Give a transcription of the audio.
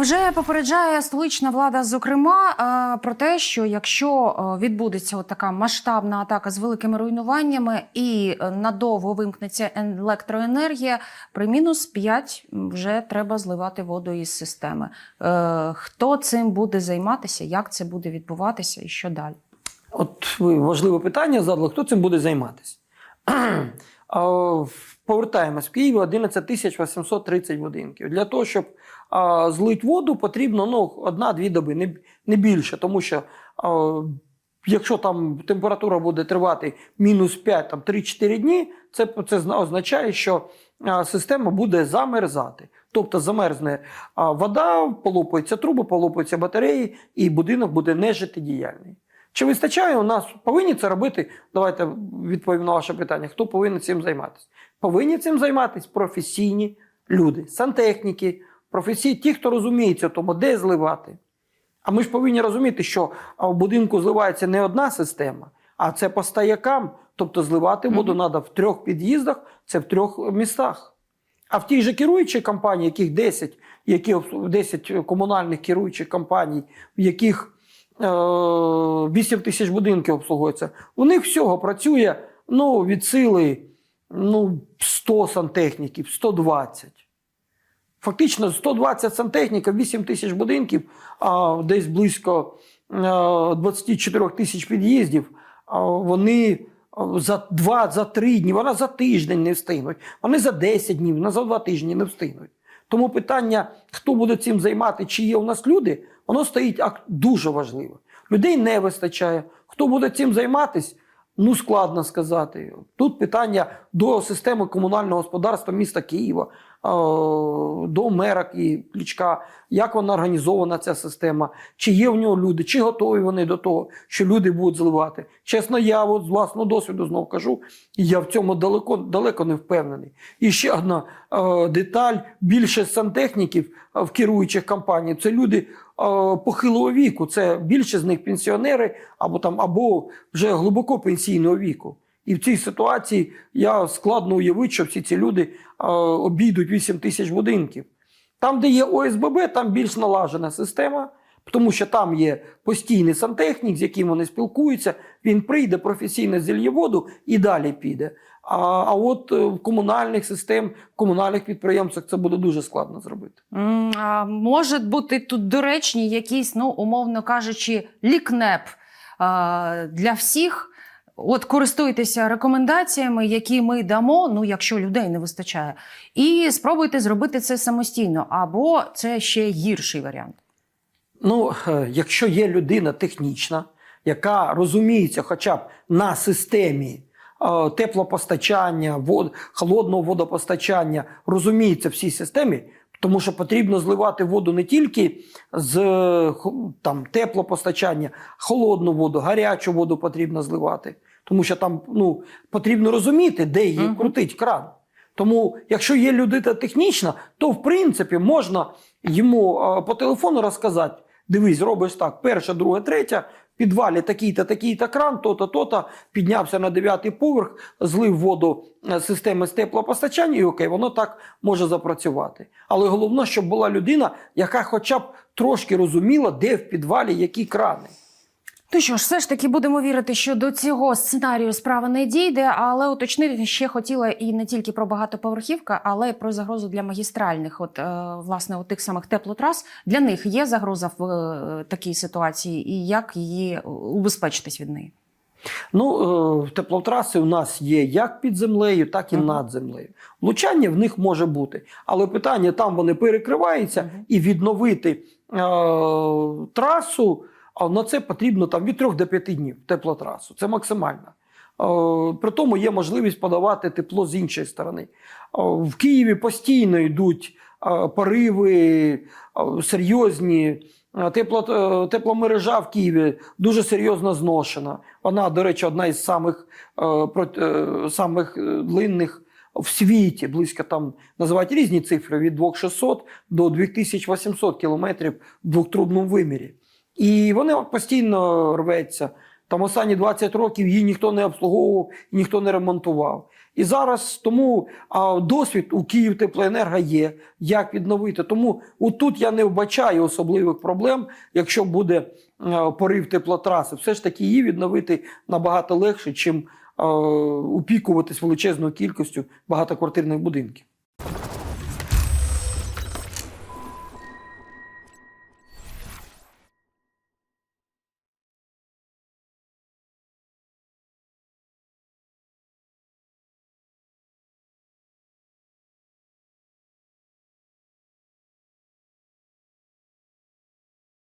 Вже попереджає столична влада, зокрема, е, про те, що якщо е, відбудеться така масштабна атака з великими руйнуваннями і е, надовго вимкнеться електроенергія, при мінус 5 вже треба зливати воду із системи. Хто цим буде займатися? Як це буде відбуватися і що далі? От важливе питання задали, хто цим буде займатися? Повертаємось в Києві 11 тисяч 830 будинків. Для того, щоб злити воду, потрібно ну, одна-дві доби, не, не більше. Тому що якщо там температура буде тривати мінус 5-3-4 дні, це, це означає, що система буде замерзати. Тобто замерзне вода, полопаються труби, полопаються батареї, і будинок буде нежиттєдіяльний. Чи вистачає у нас повинні це робити? Давайте відповім на ваше питання. Хто повинен цим займатися? Повинні цим займатися професійні люди, сантехніки, професійні, ті, хто розуміється, тому, де зливати. А ми ж повинні розуміти, що в будинку зливається не одна система, а це по стоякам. Тобто зливати воду треба в трьох під'їздах, це в трьох містах. А в тій же керуючій компанії, яких 10, які, 10 комунальних керуючих компаній, в яких 8 тисяч будинків обслуговується, у них всього працює ну, від сили ну, 100 сантехніків, 120. Фактично 120 сантехніків, 8 тисяч будинків, а десь близько е, 24 тисяч під'їздів. Вони за 2 за 3 дні, вона за тиждень не встигнуть. Вони за 10 днів, вона за 2 тижні не встигнуть. Тому питання, хто буде цим займати, чи є у нас люди, воно стоїть дуже важливо. Людей не вистачає. Хто буде цим займатися? Ну, складно сказати. Тут питання до системи комунального господарства міста Києва, до мера Кличка, як вона організована, ця система, чи є в нього люди, чи готові вони до того, що люди будуть зливати. Чесно, я от з власного досвіду знов кажу, я в цьому далеко, далеко не впевнений. І ще одна е, деталь: більше сантехніків е, в керуючих компаніях це люди похилого віку. Це більше з них пенсіонери або там, або вже глибоко пенсійного віку. І в цій ситуації я складно уявити, що всі ці люди обійдуть 8 тисяч будинків. Там, де є ОСББ, там більш налажена система, тому що там є постійний сантехнік, з яким вони спілкуються. Він прийде професійно зільє воду і далі піде. А, а от е, в комунальних систем, в комунальних підприємствах це буде дуже складно зробити. А може бути тут доречні якісь, ну, умовно кажучи, лікнеп а, для всіх. От користуйтеся рекомендаціями, які ми дамо, ну якщо людей не вистачає, і спробуйте зробити це самостійно, або це ще гірший варіант. Ну, е, якщо є людина технічна, яка розуміється хоча б на системі теплопостачання, вод, холодного водопостачання, розуміється в цій системі, тому що потрібно зливати воду не тільки з е, там, теплопостачання, холодну воду, гарячу воду потрібно зливати, тому що там ну, потрібно розуміти, де її Мгм. крутить кран. Тому, якщо є людина технічна, то в принципі можна йому е, по телефону розказати: дивись, робиш так, перша, друга, третя, підвалі такий-то, такий-то кран, то-то, то-то, піднявся на дев'ятий поверх, злив воду е, системи з теплопостачання, і окей, воно так може запрацювати. Але головне, щоб була людина, яка хоча б трошки розуміла, де в підвалі які крани. То що ж, все ж таки будемо вірити, що до цього сценарію справа не дійде, але уточнити ще хотіла і не тільки про багатоповерхівка, але й про загрозу для магістральних, от е, власне, от тих самих теплотрас. Для них є загроза в е, такій ситуації, і як її е, убезпечитись від неї? Ну, теплотраси у нас є як під землею, так і Мгм. над землею. Влучання в них може бути. Але питання там вони перекриваються Мгм. і відновити е, трасу, а на це потрібно там від 3 до 5 днів теплотрасу. Це максимально. Е, При тому є можливість подавати тепло з іншої сторони. Е, В Києві постійно йдуть е, пориви серйозні. Тепло, тепломережа в Києві дуже серйозно зношена. Вона, до речі, одна із самих, самих длинних в світі. Близько там називають різні цифри від 2600 до 2800 кілометрів в двохтрубному вимірі. І вони постійно рветься. Там останні 20 років її ніхто не обслуговував, ніхто не ремонтував. І зараз тому а, досвід у Київ Теплоенерго є, як відновити. Тому отут я не вбачаю особливих проблем, якщо буде порив теплотраси. Все ж таки її відновити набагато легше, чим опікуватись величезною кількістю багатоквартирних будинків.